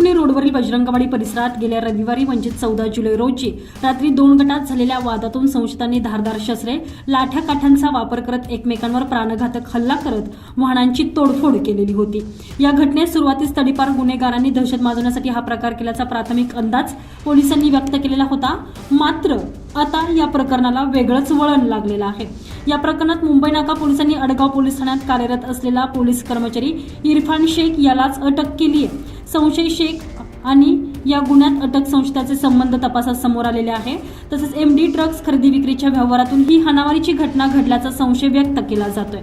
पुणे रोडवरील बजरंगवाडी परिसरात गेल्या रविवारी म्हणजे चौदा जुलै रोजी रात्री दोन गटात झालेल्या वादातून संशयितांनी धारदार शस्त्रे लाठ्या काठ्यांचा वापर करत एकमेकांवर प्राणघातक हल्ला करत वाहनांची तोडफोड केलेली होती. या घटनेत सुरुवातीस तडीपार गुन्हेगारांनी दहशत माजवण्यासाठी हा प्रकार केल्याचा प्राथमिक अंदाज पोलिसांनी व्यक्त केलेला होता. मात्र आता या प्रकरणाला वेगळंच वळण लागलेलं आहे. या प्रकरणात मुंबई नाका पोलिसांनी अडगाव पोलीस ठाण्यात कार्यरत असलेला पोलीस कर्मचारी इरफान शेख यालाच अटक केली आहे संशय शेख आणि या गुन्ह्यात अटक संशयिताचे संबंध तपासात समोर आलेले आहे. तसेच एम डी ड्रग्ज खरेदी विक्रीच्या व्यवहारातून ही हनावारीची घटना घडल्याचा संशय व्यक्त केला जातोय.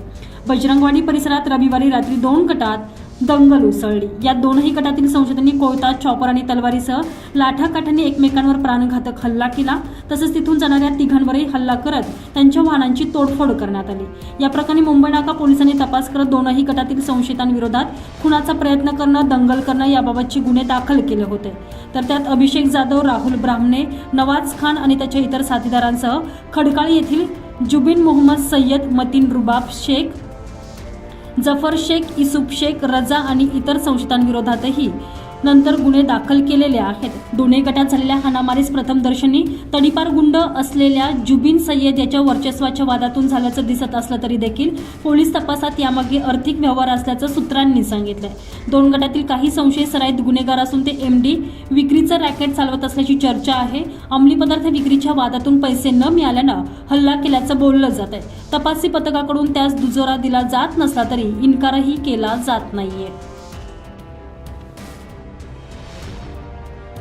बजरंगवाडी परिसरात रविवारी रात्री दोन गटात दंगल उसळली. या दोनही गटातील संशयितांनी कोयता चॉपर आणि तलवारीसह लाठाकाठांनी एकमेकांवर प्राणघातक हल्ला केला. तसंच तिथून जाणाऱ्या तिघांवरही हल्ला करत त्यांच्या वाहनांची तोडफोड करण्यात आली. या प्रकरणी मुंबई नाका पोलिसांनी तपास करत दोनही गटातील संशयितांविरोधात खुनाचा प्रयत्न करणं दंगल करणं याबाबतचे गुन्हे दाखल केले होते. तर त्यात अभिषेक जाधव राहुल ब्राह्मणे नवाज खान आणि त्याच्या इतर साथीदारांसह खडकाळी येथील जुबिन मोहम्मद सय्यद मतीन रुबाब शेख जफर शेख इसूफ शेख रजा आणि इतर संशयितांविरोधातही नंतर गुन्हे दाखल केलेले आहेत. दोन्ही गटात झालेल्या हाणामारीस प्रथम दर्शनी तडीपार गुंड असलेल्या जुबिन सय्यद याच्या वर्चस्वाच्या वादातून झाल्याचं दिसत असलं तरी देखील पोलीस तपासात यामागे आर्थिक व्यवहार असल्याचं सूत्रांनी सांगितलंय. दोन गटातील काही संशय सराईत गुन्हेगार असून ते एम डी विक्रीचं रॅकेट चालवत असल्याची चर्चा आहे. अंमली पदार्थ विक्रीच्या वादातून पैसे न मिळाल्यानं हल्ला केल्याचं बोललं जात आहे तपासी पथकाकडून त्यास दुजोरा दिला जात नसला तरी इन्कारही केला जात नाहीये.